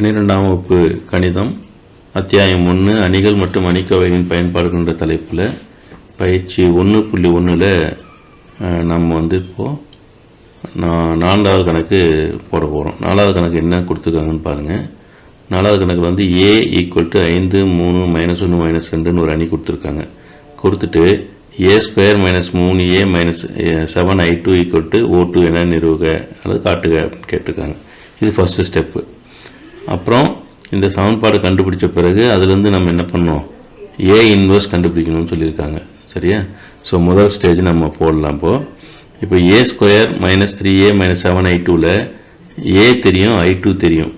பன்னிரெண்டாம் வகுப்பு கணிதம் அத்தியாயம் ஒன்று அணிகள் மற்றும் அணிக்கவைகளின் பயன்பாடுகள் என்ற தலைப்பில் பயிற்சி ஒன்று புள்ளி ஒன்றில் நம்ம வந்து இப்போது நான் நான்காவது கணக்கு போட போகிறோம் நாலாவது கணக்கு என்ன கொடுத்துருக்காங்கன்னு பாருங்கள் நாலாவது கணக்கில் வந்து ஏ ஈக்குவல் டு ஐந்து மூணு மைனஸ் ஒன்று மைனஸ் ரெண்டுன்னு ஒரு அணி கொடுத்துருக்காங்க. கொடுத்துட்டு ஏ ஸ்கொயர் மைனஸ் மூணு A minus seven I two equal to O two என நிறுவுக அல்லது காட்டுக அப்படின்னு கேட்டிருக்காங்க. இது ஃபஸ்ட்டு ஸ்டெப்பு அப்புறம் இந்த சமன்பாடு கண்டுபிடிச்ச பிறகு அதுலேருந்து நம்ம என்ன பண்ணோம் ஏ இன்வர்ஸ் கண்டுபிடிக்கணும்னு சொல்லியிருக்காங்க. சரியா? ஸோ முதல் ஸ்டேஜ் நம்ம போடலாம் இப்போது இப்போ A square minus three A minus seven I டூவில் ஏ தெரியும் ஐ டூ தெரியும்.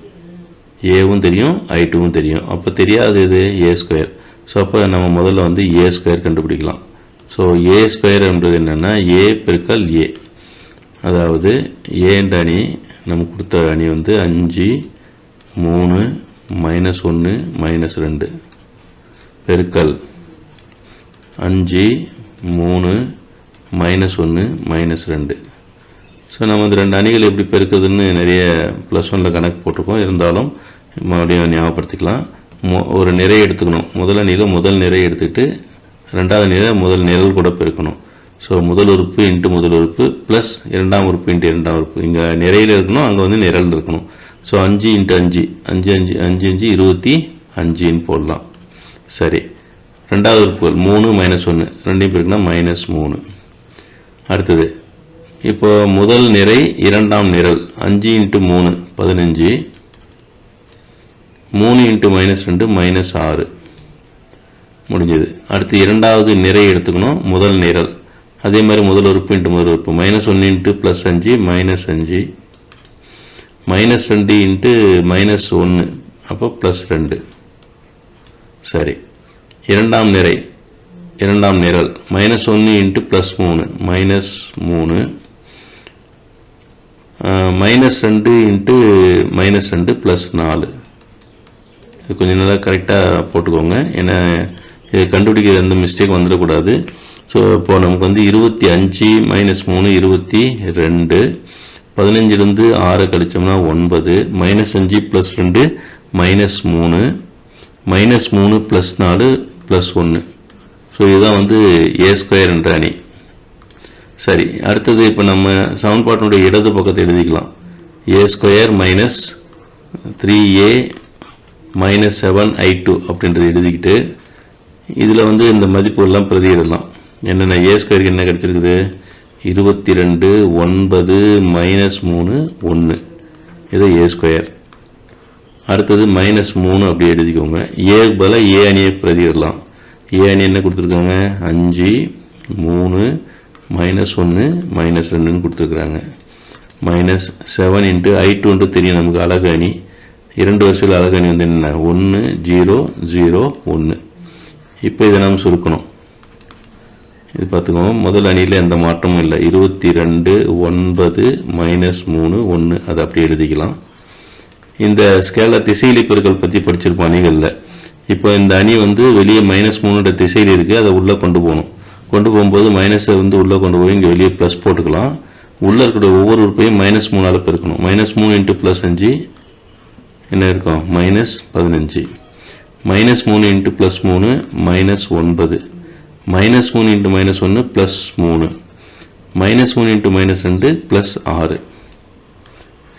ஏவும் தெரியும் ஐ டூவும் தெரியும். அப்போ தெரியாது இது ஏ ஸ்கொயர் ஸோ அப்போ நம்ம முதல்ல வந்து ஏ ஸ்கொயர் கண்டுபிடிக்கலாம். ஸோ ஏ ஸ்கொயர்ன்றது என்னென்னா ஏ பெருக்கல் ஏ அதாவது ஏன்ற அணி நம்ம கொடுத்த அணி வந்து அஞ்சு மூணு மைனஸ் ஒன்று மைனஸ் ரெண்டு. பெருக்கல். அஞ்சு மூணு மைனஸ் ஒன்று மைனஸ் ரெண்டு. ஸோ நம்ம இந்த ரெண்டு அணிகள் எப்படி பெருக்குதுன்னு நிறைய ப்ளஸ் ஒனில் கணக்கு போட்டிருக்கோம். இருந்தாலும் மறுபடியும் ஞாபகப்படுத்திக்கலாம். மொ ஒரு நிறை எடுத்துக்கணும். முதல் அணியில் முதல் நிறை எடுத்துக்கிட்டு ரெண்டாவது நிறை முதல் நிரல் கூட பெருக்கணும். ஸோ முதல் உறுப்பு இன்ட்டு முதல் உறுப்பு ப்ளஸ் இரண்டாம் உறுப்பு இன்ட்டு இரண்டாம் உறுப்பு. இங்கே நிறையில் இருக்கணும் அங்கே வந்து நிரல் இருக்கணும். ஸோ அஞ்சு இன்ட்டு அஞ்சு. அஞ்சு அஞ்சு அஞ்சு அஞ்சு இருபத்தி அஞ்சுன்னு போடலாம். சரி. ரெண்டாவது உறுப்புகள் மூணு மைனஸ் ஒன்று ரெண்டையும் பேருக்குன்னா மைனஸ் மூணு. அடுத்தது. இப்போ முதல் நிறை இரண்டாம் நிரல். அஞ்சு இன்ட்டு மூணு பதினஞ்சு. மூணு இன்ட்டு மைனஸ் ரெண்டு மைனஸ் ஆறு. முடிஞ்சது. அடுத்து இரண்டாவது நிறை எடுத்துக்கணும் முதல் நிரல். அதே மாதிரி முதல் உறுப்பு இன்ட்டு முதல் உறுப்பு. மைனஸ் ஒன்று இன்ட்டு ப்ளஸ் அஞ்சு மைனஸ் அஞ்சு. மைனஸ் ரெண்டு இன்ட்டு மைனஸ் ஒன்று அப்போ ப்ளஸ் ரெண்டு. சரி. இரண்டாம் நிறை. இரண்டாம் நிரல். மைனஸ் ஒன்று இன்ட்டு ப்ளஸ் மூணு. மைனஸ் மூணு. மைனஸ் ரெண்டு இன்ட்டு மைனஸ் ரெண்டு ப்ளஸ் நாலு. இது கொஞ்சம் நல்லா கரெக்டாக போட்டுக்கோங்க. ஏன்னா இதை கண்டுபிடிக்கிற எந்த மிஸ்டேக் வந்துடக்கூடாது. ஸோ இப்போது நமக்கு வந்து இருபத்தி அஞ்சு மைனஸ் மூணு இருபத்தி ரெண்டு. பதினஞ்சுலேருந்து ஆறை கழிச்சோம்னா ஒன்பது மைனஸ் அஞ்சு ப்ளஸ் ரெண்டு மைனஸ் மூணு மைனஸ் மூணு ப்ளஸ் நாலு ப்ளஸ் ஒன்று ஸோ இதுதான் வந்து ஏ ஸ்கொயர் என்ற அணி. சரி அடுத்தது இப்போ நம்ம சமன்பாட்டினுடைய இடது பக்கத்தை எழுதிக்கலாம். A square minus three A minus seven I two அப்படின்றத எழுதிக்கிட்டு இதில் வந்து இந்த மதிப்புகள்லாம் பிரதியிடலாம். என்னென்ன ஏ ஸ்கொயருக்கு என்ன கிடச்சிருக்குது? இருபத்தி ரெண்டு ஒன்பது மைனஸ் மூணு ஒன்று இது ஏ ஸ்கொயர் அடுத்தது மைனஸ் மூணு அப்படி எழுதிக்கோங்க. ஏ பல ஏ அணியை பிரதியிடலாம். ஏ அணி என்ன கொடுத்துருக்காங்க? அஞ்சு மூணு மைனஸ் ஒன்று மைனஸ் ரெண்டுன்னு கொடுத்துருக்குறாங்க. மைனஸ் செவன் இன்ட்டு ஐ டூன்ட்டு தெரியும் நமக்கு அழகு அணி. இரண்டு வருஷத்தில் அழகு அணி வந்து என்ன ஒன்று ஜீரோ ஜீரோ ஒன்று இப்போ இதை நம்ம சுருக்கணும். இது பார்த்துக்கோங்க. முதல் அணியில் எந்த மாற்றமும் இல்லை. இருபத்தி ரெண்டு ஒன்பது மைனஸ் மூணு ஒன்று அதை அப்படி எழுதிக்கலாம். இந்த ஸ்கேலர் திசையிலி பெருக்கள் பற்றி படிச்சிருப்போம் அணிகளில். இப்போ இந்த அணி வந்து வெளியே மைனஸ் மூணுன்ற திசையில் இருக்குது அதை உள்ளே கொண்டு போகணும். கொண்டு போகும்போது மைனஸை வந்து உள்ளே கொண்டு போய் இங்கே வெளியே ப்ளஸ் போட்டுக்கலாம். உள்ளே இருக்கிற ஒவ்வொரு உறுப்பையும் மைனஸ் மூணால் பெருக்கணும். மைனஸ் மூணு இன்ட்டு ப்ளஸ் அஞ்சு. என்ன இருக்கும்? மைனஸ் பதினஞ்சு. மைனஸ் மூணு இன்ட்டு ப்ளஸ் மூணு மைனஸ் ஒன்பது. மைனஸ் மூணு இன்ட்டு மைனஸ் ஒன்று ப்ளஸ் மூணு. மைனஸ் மூணு இன்ட்டு மைனஸ் ரெண்டு ப்ளஸ் ஆறு.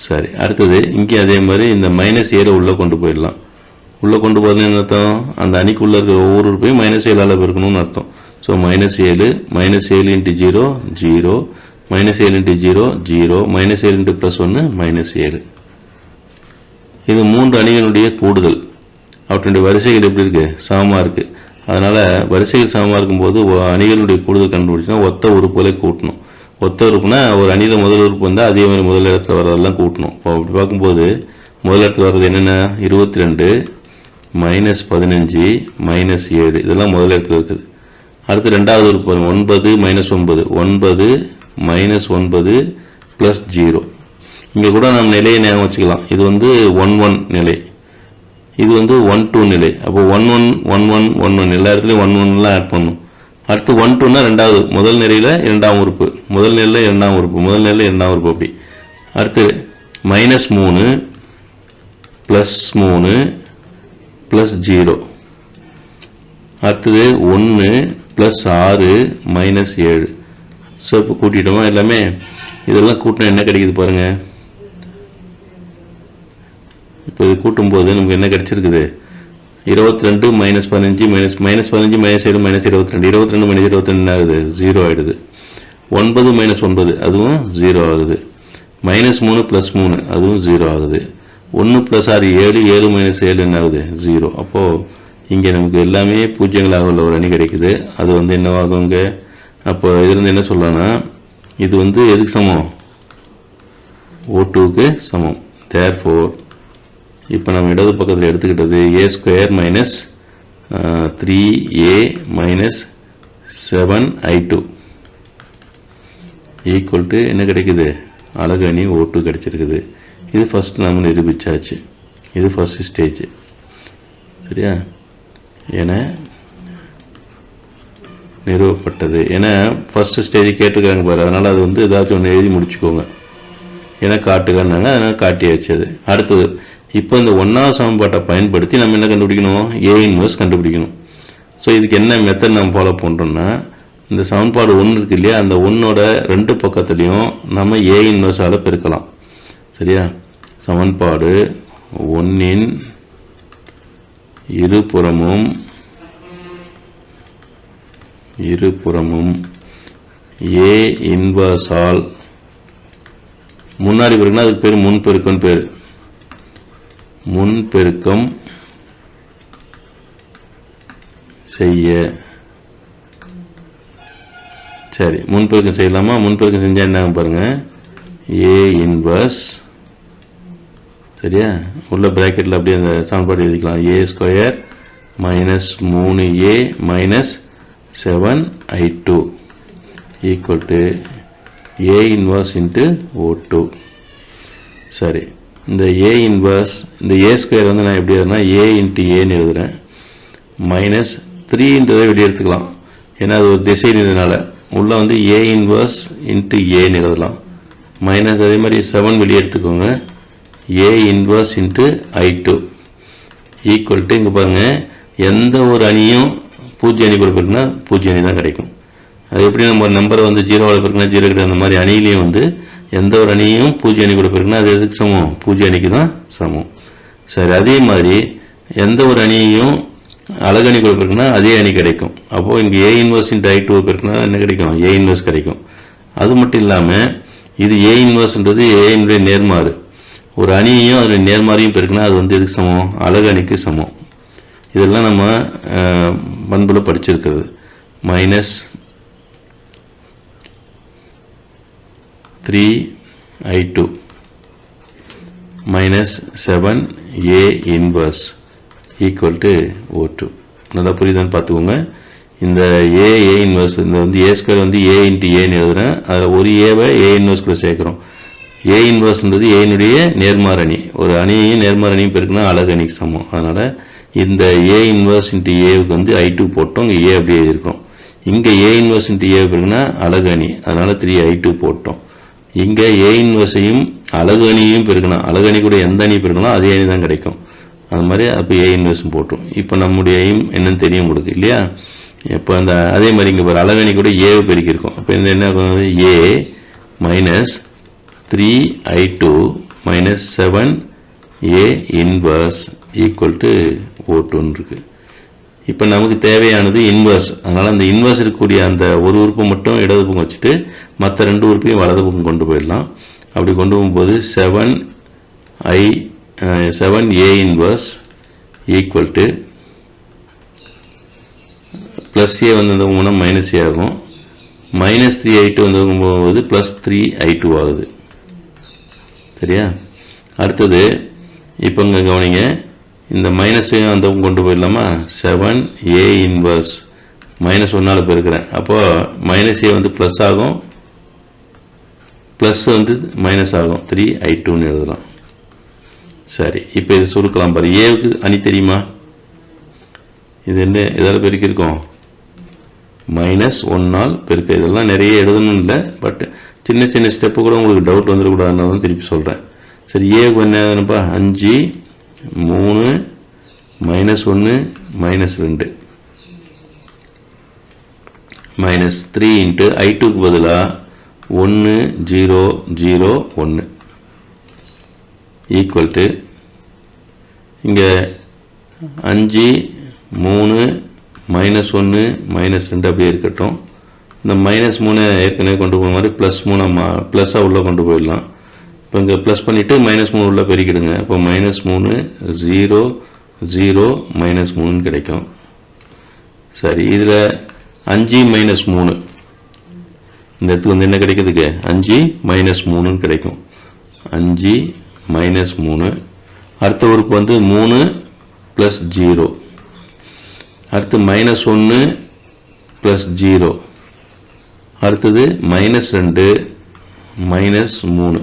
சரி அடுத்தது இங்கே அதே மாதிரி இந்த மைனஸ் ஏழை உள்ளே கொண்டு போயிடலாம். உள்ளே கொண்டு போகிறதுனா என்ன அர்த்தம்? அந்த அணிக்குள்ளே இருக்கிற ஒவ்வொரு ரூபாயும் மைனஸ் ஏழால் பெருக்கணும்னு அர்த்தம். ஸோ மைனஸ் ஏழு மைனஸ் ஏழு இன்ட்டு ஜீரோ ஜீரோ மைனஸ் ஏழு இன்ட்டு ஜீரோ ஜீரோ மைனஸ் ஏழு இன்ட்டு ப்ளஸ் ஒன்று மைனஸ் ஏழு. இது மூன்று அணிகளுடைய கூடுதல். அவற்றினுடைய வரிசைகள் எப்படி இருக்குது சமமாக இருக்குது அதனால் வரிசைகள் சமமாக இருக்கும்போது அணிகளுடைய கூடுதல் கண்டுபிடிச்சின்னா ஒத்த உறுப்புகளை கூட்டணும். ஒத்த உறுப்புனா ஒரு அணியில் முதல் உறுப்பு வந்தால் அதே மாதிரி முதல் இடத்துல வரதெல்லாம் கூட்டணும். இப்போ அப்படி பார்க்கும்போது முதல் இடத்துல வர்றது என்னென்ன இருபத்தி ரெண்டு மைனஸ் பதினஞ்சு மைனஸ் ஏழு. இதெல்லாம் முதல் இடத்துல இருக்குது. அடுத்து ரெண்டாவது உறுப்பு ஒன்பது மைனஸ் ஒன்பது. ஒன்பது மைனஸ் ஒன்பது ப்ளஸ் ஜீரோ இங்கே கூட நம்ம நிலையை ஞாபகம் வச்சுக்கலாம். இது வந்து ஒன் ஒன் நிலை. இது வந்து ஒன் டூ நிலை. அப்போ one one one one one one எல்லா இடத்துலையும் ஒன் ஒன்லாம் ஆட் பண்ணும் அடுத்து ஒன் டூனா ரெண்டாவது. முதல் நிலையில் இரண்டாம் உறுப்பு. முதல் நிலையில் இரண்டாம் உறுப்பு. முதல் நிலையில் இரண்டாம் உறுப்பு அப்படி. அடுத்து மைனஸ் மூணு ப்ளஸ் மூணு ப்ளஸ் ஜீரோ அடுத்தது ஒன்று ப்ளஸ் ஆறு மைனஸ் ஏழு. ஸோ இப்போ கூட்டிட்டோமா? எல்லாமே இதெல்லாம் கூட்டினா என்ன கிடைக்குது பாருங்கள் இப்போ இது கூட்டும்போது நமக்கு என்ன கிடச்சிருக்குது? இருபத்தி ரெண்டு மைனஸ் பதினஞ்சு மைனஸ் மைனஸ் பதினஞ்சு மைனஸ் ஏழு மைனஸ் இருபத்தி ரெண்டு இருபத்தி ரெண்டு மைனஸ் இருபத்தி ரெண்டு ஆகுது? ஜீரோ ஆகிடுது ஒன்பது மைனஸ் ஒன்பது அதுவும் ஜீரோ ஆகுது. மைனஸ் மூணு ப்ளஸ் மூணு அதுவும் ஜீரோ ஆகுது. ஒன்று ப்ளஸ் ஆறு ஏழு ஏழு மைனஸ் ஏழு என்ன ஆகுது? ஜீரோ அப்போது இங்கே நமக்கு எல்லாமே பூஜ்ஜியங்களாக உள்ள ஒரு அணி கிடைக்குது. அது வந்து என்னவாகுங்க அப்போ இதுலேருந்து என்ன சொல்லலாம்னா இது வந்து எதுக்கு சமம்? ஓ டூக்கு சமம். தேர் ஃபோர் இப்போ நம்ம இடது பக்கத்தில் எடுத்துக்கிட்டது A square minus three A minus seven I two equal to என்ன கிடைக்குது? அழகு அணி கிடைச்சிருக்குது. இது ஃபஸ்ட் நம்ம நிரூபிச்சாச்சு. இது ஃபஸ்ட் ஸ்டேஜ் சரியா? என நிறுவப்பட்டது. ஏன்னா ஃபஸ்ட்டு ஸ்டேஜ் கேட்டுக்கிறாங்க பாரு. அதனால் அது வந்து ஏதாச்சும் ஒன்று எழுதி முடிச்சுக்கோங்க. ஏன்னா காட்டுக்கான்னாங்க அதனால் காட்டியாச்சு அது. அடுத்தது இப்போ இந்த ஒன்றாவது சமன்பாட்டை பயன்படுத்தி நம்ம என்ன கண்டுபிடிக்கணும்? ஏ இன்வர்ஸ் கண்டுபிடிக்கணும். ஸோ இதுக்கு என்ன மெத்தட் நம்ம ஃபாலோ பண்ணுறோம்னா இந்த சமன்பாடு ஒன்று இருக்கு இல்லையா? அந்த ஒன்னோட ரெண்டு பக்கத்துலேயும் நம்ம ஏ இன்வர்ஸால் பெருக்கலாம். சரியா? சமன்பாடு ஒன்னின் இருபுறமும் இருபுறமும் ஏ இன்வர்ஸால் முன்னாடி பெருக்குன்னா அதுக்கு பேர் முன்பெருக்குன்னு பேர். முன் பெருக்கம் செய்ய. சரி முன்பெருக்கம் செய்யலாமா? முன்பெருக்கம் செஞ்சால் என்ன பாருங்கள் பாருங்க. ஏ இன்வர்ஸ் சரியா? உள்ள ப்ராக்கெட்டில் அப்படியே அந்த சமன்பாடு எழுதிக்கலாம். ஏ ஸ்கொயர் மைனஸ் மூணு A minus seven I two equal to A inverse into O two சரி. இந்த ஏ இன்வர்ஸ் இந்த ஏ ஸ்கொயர் வந்து நான் எப்படி எழுதுனா ஏ இன்ட்டு ஏன்னு எழுதுறேன். மைனஸ் த்ரீன்றதை வெளியே எடுத்துக்கலாம். ஏன்னா அது ஒரு திசையினால உள்ளே வந்து ஏ இன்வர்ஸ் இன்ட்டு ஏன்னு எழுதலாம். மைனஸ் அதே மாதிரி செவன் வெளியே எடுத்துக்கோங்க. A inverse into I two equal to இங்கே பாருங்கள் எந்த ஒரு அணியும் பூஜ்ஜிய அணி கொடுக்குறதுனா பூஜ்ஜிய அணி தான் கிடைக்கும். அது எப்படி நம்ம நம்பரை வந்து ஜீரோவில் பிறகுனா ஜீரோ கிடையாது. அந்த மாதிரி அணியிலையும் வந்து எந்த ஒரு அணியும் பூஜ்ய அணி கூட பிறகுனா அது எதுக்கு சமம்? பூஜ்ய அணிக்கு தான் சமம். சரி அதே மாதிரி எந்த ஒரு அணியையும் அழகணி பிறகுனா அதே அணி கிடைக்கும். அப்போது இங்கே A inverse into I two பிறகுனா என்ன கிடைக்கும்? ஏ இன்வர்ஸ் கிடைக்கும். அது மட்டும் இல்லாமல் இது ஏ இன்வர்ஸ்ன்றது ஏனுடைய நேர்மாறு. ஒரு அணியையும் அதில் நேர்மாறையும் பெருக்குன்னா அது வந்து எதுக்கு சமம்? அழகு அணிக்கு சமம். இதெல்லாம் நம்ம பண்பில் பண்புல படிச்சிருக்கிறது. Minus three I two minus seven A inverse equal to O two நல்லா புரியுதான்னு பார்த்துக்கோங்க. இந்த ஏ ஏ இன்வர்ஸ் இந்த வந்து ஏ ஸ்கொயர் வந்து ஏ இன்ட்டு ஏன்னு எழுதுகிறேன் அதில் ஒரு ஏவை ஏ இன்வர்ஸ் கூட சேர்க்குறோம். ஏ இன்வர்ஸ்ன்றது ஏனுடைய நேர்மாரணி ஒரு அணியையும் நேர்மாரணியும் பெருக்குனா அழகு அணிக்கு சமம். அதனால் இந்த ஏ இன்வர்ஸ் இன்ட்டு ஏவுக்கு வந்து ஐ டூ போட்டோம். இங்கே ஏ அப்படியே எழுதியிருக்கோம் இங்கே ஏ இன்வர்ஸ் இன்ட்டு ஏ பெருக்குனா அழகு அணி. அதனால் த்ரீ ஐ டூ போட்டோம். இங்கே ஏயின் வசையும் அழகு அணியையும் பெருக்கணும். அழகு அணி கூட எந்த அணி பெருக்கணும் அதே அணி தான் கிடைக்கும். அது மாதிரி அப்போ ஏ வசம் போட்டோம். இப்போ நம்முடைய எய்ம் என்னன்னு தெரியும் உங்களுக்கு இல்லையா? இப்போ அந்த அதே மாதிரி இங்கே பாரு அழகணி கூட ஏவை பெருக்கியிருக்கோம். அப்போ இந்த என்ன ஆகும்? A minus three I two minus seven A inverse equal to O டூன்னு இருக்குது இப்போ நமக்கு தேவையானது இன்வர்ஸ் அதனால் அந்த இன்வர்ஸ் இருக்கக்கூடிய அந்த ஒரு உறுப்பு மட்டும் இடது பக்கம் வச்சுட்டு மற்ற ரெண்டு உறுப்பையும் வலது பக்கம் கொண்டு போயிடலாம். அப்படி கொண்டு போகும்போது seven I seven A inverse equal to plus A வந்து மூணு மைனஸ் ஏ ஆகும். மைனஸ் த்ரீ ஐ டூ வந்து போகும்போது ப்ளஸ் த்ரீ ஐ டூ ஆகுது. சரியா? அடுத்தது இப்போ இங்கே கவனிங்க. இந்த மைனஸையும் அந்த கொண்டு போயிடலாமா? செவன் ஏ இன்வர்ஸ் மைனஸ் ஒன்னால் பெருக்கிறேன். அப்போது மைனஸ் ஏ வந்து ப்ளஸ் ஆகும். ப்ளஸ் வந்து மைனஸ் ஆகும். த்ரீ ஐ டூன்னு எழுதலாம். சரி இப்போ இது சுருக்கலாம் பாரு. ஏவுக்கு அணி தெரியுமா? இது என்ன இதால் பெருக்கியிருக்கோம்? மைனஸ் ஒன்னால் பெருக்க. இதெல்லாம் நிறைய எழுதணும் இல்லை பட் சின்ன சின்ன ஸ்டெப்பு கூட உங்களுக்கு டவுட் வந்துடக்கூடாதுன்னு தான் திருப்பி சொல்கிறேன் சரி ஏவுக்கு என்ன எழுதணும்ப்பா அஞ்சு. மூணு மைனஸ் ஒன்று மைனஸ் ரெண்டு. மைனஸ் த்ரீ இன்ட்டு ஐ டூக்கு பதிலாக ஒன்று ஜீரோ ஜீரோ ஒன்று ஈக்குவல் டு இங்கே அஞ்சு மூணு மைனஸ் ஒன்று மைனஸ் ரெண்டு அப்படியே இருக்கட்டும். இந்த மைனஸ் மூணு ஏற்கனவே கொண்டு போன மாதிரி ப்ளஸ் மூணை மா ப்ளஸ்ஸாக உள்ளே கொண்டு போயிடலாம். இப்போ இங்கே ப்ளஸ் பண்ணிவிட்டு மைனஸ் மூணு உள்ளே பெருக்கிடுங்க. அப்போ மைனஸ் மூணு ஜீரோ ஜீரோ மைனஸ் மூணுன்னு கிடைக்கும். சரி இதில் அஞ்சு மைனஸ் மூணு. இந்த இடத்துக்கு வந்து என்ன கிடைக்குதுக்கு அஞ்சு மைனஸ் மூணுன்னு கிடைக்கும். அஞ்சு மைனஸ் மூணு. அடுத்த உறுப்பு வந்து மூணு ப்ளஸ் ஜீரோ அடுத்து மைனஸ் ஒன்று ப்ளஸ் ஜீரோ அடுத்தது மைனஸ் ரெண்டு மைனஸ் மூணு.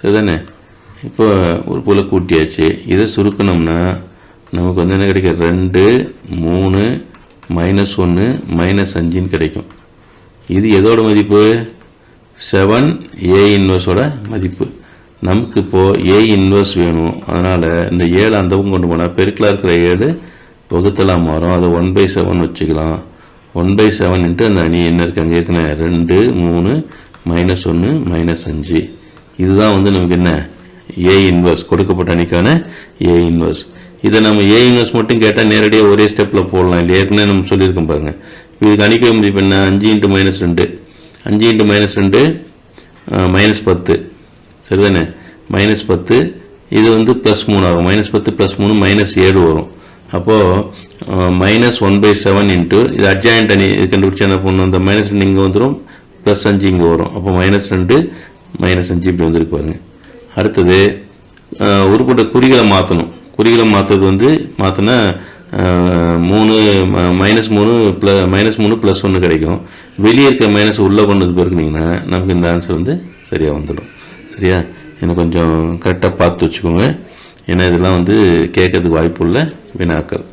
சரிதானே இப்போ ஒரு போல் கூட்டியாச்சு இதை சுருக்கணும்னா நமக்கு வந்து என்ன கிடைக்கும்? ரெண்டு மூணு மைனஸ் ஒன்று மைனஸ் அஞ்சுன்னு கிடைக்கும். இது எதோட மதிப்பு? செவன் ஏ இன்வர்ஸோட மதிப்பு. நமக்கு இப்போது ஏ இன்வர்ஸ் வேணும். அதனால் இந்த ஏழு அந்த பக்கம் கொண்டு போனால் பெருக்கலாக இருக்கிற ஏழு வகுத்தலாம் மாறும். அதை ஒன் பை செவன் வச்சுக்கலாம். ஒன் பை செவன் இன்ட்டு அந்த அணி என்ன இருக்காங்க? அங்கே ரெண்டு மூணு மைனஸ் ஒன்று மைனஸ் அஞ்சு. இதுதான் வந்து நமக்கு என்ன? ஏ இன்வர்ஸ் கொடுக்கப்பட்ட அணிக்கான ஏ இன்வர்ஸ் இதை நம்ம ஏ இன்வர்ஸ் மட்டும் கேட்டால் நேரடியாக ஒரே ஸ்டெப்பில் போடலாம் இல்லை ஏற்கனவே நம்ம சொல்லியிருக்கோம் பாருங்க. இதுக்கு அணிக்க முடியும் என்ன? அஞ்சு இன்ட்டு மைனஸ் ரெண்டு. அஞ்சு இன்ட்டு மைனஸ் ரெண்டு மைனஸ் பத்து. சரிதானே? மைனஸ் பத்து இது வந்து ப்ளஸ் மூணு ஆகும். மைனஸ் பத்து ப்ளஸ் மூணு மைனஸ் ஏழு வரும். அப்போது minus one by seven into இது அட்ஜாயிண்ட் அணி இது கண்டுபிடிச்சா என்ன பண்ணணும் இந்த மைனஸ் ரெண்டு இங்கே வந்துடும் ப்ளஸ் அஞ்சு இங்கே வரும். அப்போ மைனஸ் ரெண்டு மைனஸ் அஞ்சு இப்படி வந்திருக்கு பாருங்க. அடுத்தது உருப்பட்ட குறிகளை மாற்றணும் குறிகளை மாற்றுறது வந்து மாற்றினா மூணு மைனஸ் மூணு ப்ள மைனஸ் மூணு ப்ளஸ் ஒன்று கிடைக்கும். வெளியே இருக்க மைனஸ் உள்ளே கொண்டு வந்து பெருக்குனீங்கன்னா நமக்கு இந்த ஆன்சர் வந்து சரியாக வந்துடும். சரியா? இதை கொஞ்சம் கரெக்டாக பார்த்து வச்சுக்கோங்க. ஏன்னா இதெல்லாம் வந்து கேட்கறதுக்கு வாய்ப்புள்ள வினாக்கள்.